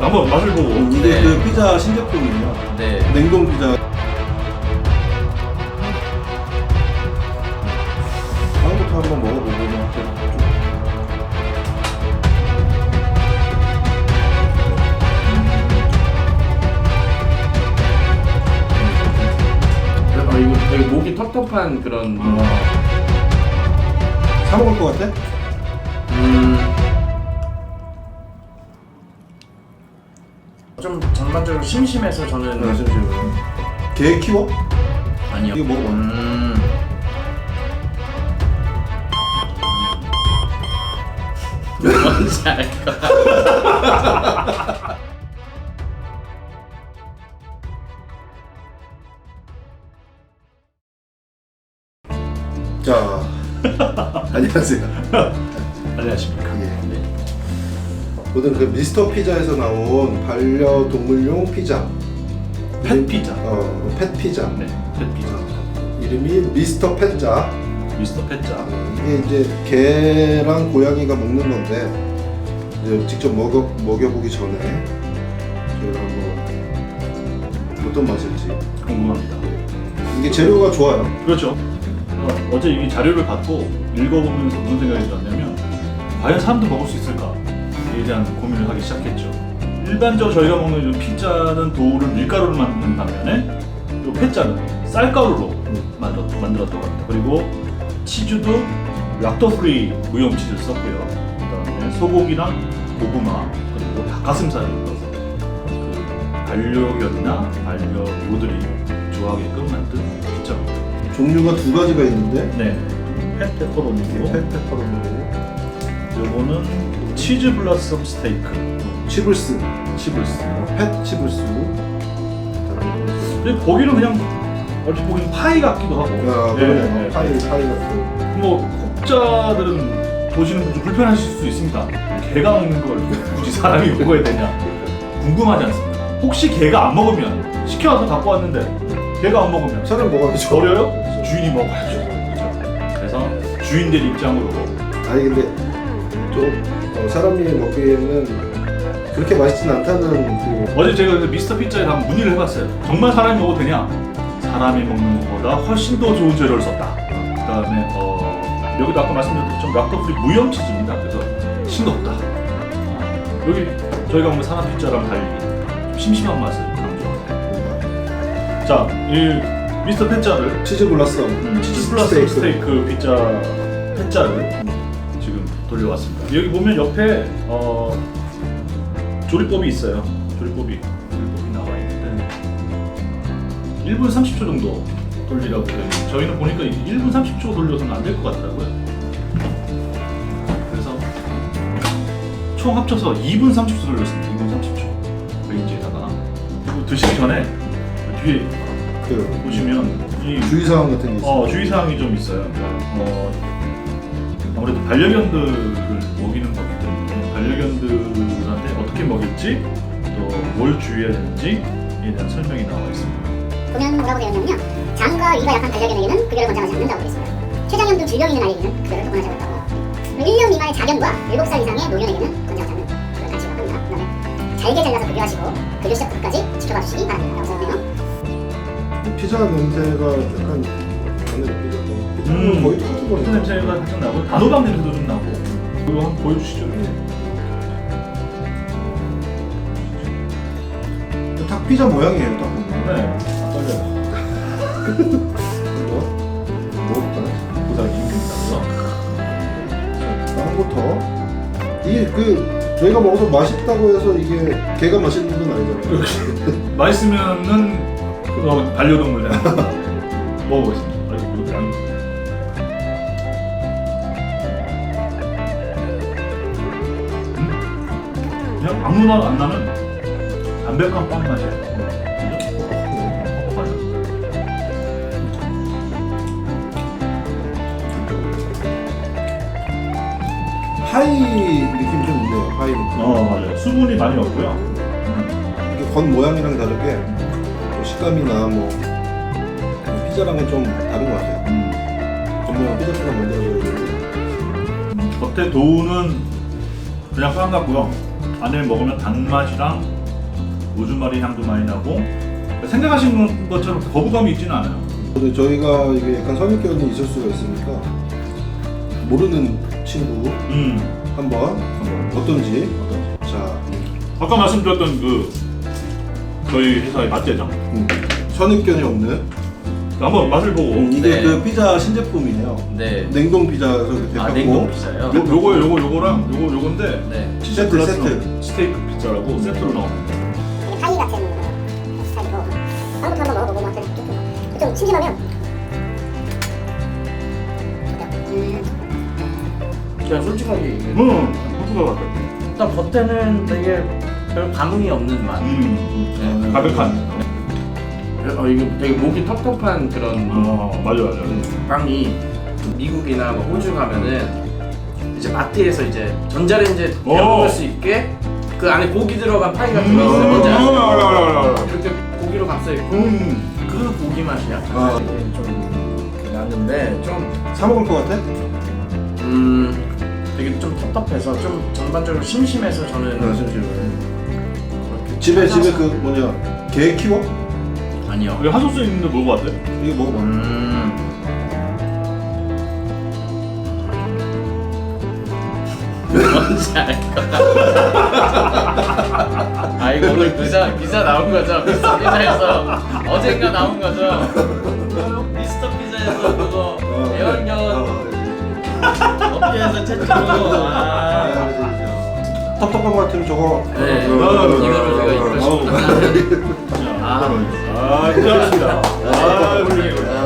한번 맛을 보고. 이게 네. 그 피자 신제품이에요. 네. 냉동 피자. 빵부터 한번 먹어보고 이거 되게 목이 텁텁한 그런. 어. 사 먹을 것 같아? 음. 전반적으로 심심해서 저는 네, 잠시만요. 개 키워? 아니요. 이거 먹어봐. 음. 뭔지 알것 같아. 자, 안녕하세요. 안녕하십니까. 예. 모든 그 미스터 피자에서 나온 반려동물용 피자. 펫 피자. 어, 펫 피자. 네, 펫 피자. 이름이 미스터 펫자. 미스터 펫자. 어, 이게 이제 개랑 고양이가 먹는 건데 이제 직접 먹어 먹여보기 전에 저희가 한번 어떤 맛일지 궁금합니다. 이게 재료가 좋아요. 그렇죠. 어, 어제 이 자료를 받고 읽어보면서 무슨 생각이 들었냐면 과연 사람도 먹을 수 있을까 에 대한 고민을 하기 시작했죠. 일반적으로 저희가 먹는 이 피자는 도우를 밀가루로 만드는 반면에 이 펫자는 쌀가루로 만들, 만들었다고 합니다. 그리고 치즈도 락토 프리 무염 치즈를 썼고요. 그다음에 소고기랑 고구마 그리고 닭가슴살을 넣어서 그 반려견이나 반려묘들이 좋아하게끔 만든 피자입니다. 종류가 두 가지가 있는데 네, 펫 페퍼로니고 페페로니고 요거는 치즈 블라썸 스테이크 치블스, 치블스. 펫 치블스. 근데 보기는 그냥 얼핏 보기는 파이 같기도 하고. 아, 네, 그러네요. 네. 파이 파이 같은. 뭐 혹자들은 보시는 분좀 불편하실 수도 있습니다. 개가 먹는 걸 굳이 사람이 먹어야 되냐 궁금하지 않습니까? 혹시 개가 안 먹으면 시켜와서 갖고 왔는데 개가 안 먹으면 사람 뭐가 죠 버려요? 주인이 먹어야죠. 그렇죠? 그래서 주인들 입장으로 아니 근데 좀 어, 사람이 먹기에는 그렇게 맛있진 않다는 그 어제 제가 그 미스터 피자에 한번 문의를 해봤어요. 정말 사람이 먹어도 되냐? 사람이 먹는 것보다 훨씬 더 좋은 재료를 썼다. 그 다음에 어, 여기도 아까 말씀드렸던 락토프리 무염 치즈입니다. 그래서 싱겁다. 어, 여기 저희가 먹는 사람 피자랑 달리 좀 심심한 맛을 강조합니다. 자, 이 미스터 피자를 치즈 블라썸 음, 치즈 플러스 스테이크 피자 페자를 지금 돌려왔습니다. 여기 보면 옆에 어, 조리법이 있어요. 조리법이 조리법이 나와 있는데 1분 30초 정도 돌리라고 되어 있는데 저희는 보니까 이게 1분 30초 돌려서는 안 될 것 같더라고요. 그래서 총 합쳐서 2분 30초 돌렸습니다. 2분 30초 레인지에다가 그리고 드시기 전에 그 뒤에 그 보시면 이 주의사항 같은 게 있어요. 어, 주의사항이 좀 있어요. 어, 아무래도 반려견들을 먹이는 거기 때문에 반려견들한테 어떻게 먹일지 또 뭘 주의해야 되는지에 대한 설명이 나와 있습니다. 보면 뭐라고 되어 있냐면요. 장과 위가 약한 반려견에게는 급여를 권장하지 않는다고 되어 있습니다. 최장염 등 질병이 있는 아이에게는 급여를 권하지 않는다고. 그리고 1년 미만의 자견과 7살 이상의 노년에게는 권장하지 않는 그런 단식을 합니다. 그 다음에 잘게 잘라서 급여하시고 급여 시작 후까지 지켜봐 주시기 바랍니다. 라고 써있네요. 피자 냄새가 약간 뭐 피자는 음, 거의 똑같은 소 거니까. 냄새가 살짝 나고 단호박 냄새도 좀 나고 이거 한번 보여주시죠. 닭 피자 모양이에요, 딱 보면. 네, 떨려요. 이거 먹어볼까요? 보다. 다른 거더 이게 그 저희가 먹어서 맛있다고 해서 이게 개가 맛있는 건 아니잖아요. 맛있으면은 어, 반려동물 되는 먹어보겠습 양. 음? 그냥 아무 맛 안 나는 담백한 빵? 퍽퍽하죠? 파이 느낌 좀 있네요. 파이 느낌. 어 맞아요. 수분이 많이 없고요. 음. 이게 겉 모양이랑 다르게 뭐 식감이나 뭐 피자랑은 좀 다른 것 같아요. 모양 피자처럼 만들어져 있는데 겉에 도우는 그냥 빵 같고요. 안에 먹으면 단맛이랑 로즈마리 향도 많이 나고 생각하신 것처럼 거부감이 있지는 않아요. 근데 저희가 이게 약간 선입견이 있을 수가 있으니까 모르는 친구 음. 한번 어떤지 자 아까 말씀드렸던 그 저희 회사의 맛대장 음, 선입견이 없는 한번 맛을 보고 음, 이게 네. 그 피자 신제품이에요. 네. 냉동 피자에서 이렇게 아 냉동 피자요? 요, 요거 요거 요거랑 요거 요건데 네. 치즈 세트, 플러스 세트. 스테이크 피자라고 세트로 나옵니다. 되게 파이 같은 스타일이고 빵부터 한번 먹어보고 막 이렇게 좀- 좀 심심하면 음, 그냥 솔직하게 얘기해. 음, 호두가 같아. 일단 겉에는 되게 별 감흥이 없는 맛. 음, 네. 가득한. 어, 이거 되게 목이 텁텁한 그런 어, 맞아 맞아. 빵이 미국이나 뭐 호주 가면은 이제 마트에서 이제 전자레인지에 오. 데워 먹을 수 있게 그 안에 고기 들어간 파이가 음, 들어있어요. 뭔지 음, 아세요? 알아, 알아, 알아. 이렇게 고기로 감싸 있고 음. 그 고기 맛이야. 아. 이게 좀 나는데 좀 사 먹을 것 같아? 음, 되게 좀 텁텁해서 좀 전반적으로 심심해서 저는 네, 집에 집에 그 뭐냐 개 키워? 아니요. 여기 핫소스 있는데 먹어봤어요 이거 먹어봐. 음. 뭔지 알 거야. 아 이거 오늘 기사 기사 나온 거죠? 미스터 피자에서 어젠가 나온 거죠? 미스터 피자에서 그거 어, 애완견 어, 업계에서 최초로 아. 텁텁한 거 같으면 저거 네, 어, 이거를 제가 입고 아우. 아, 아, 괜찮습니다. 아, 훌륭해요.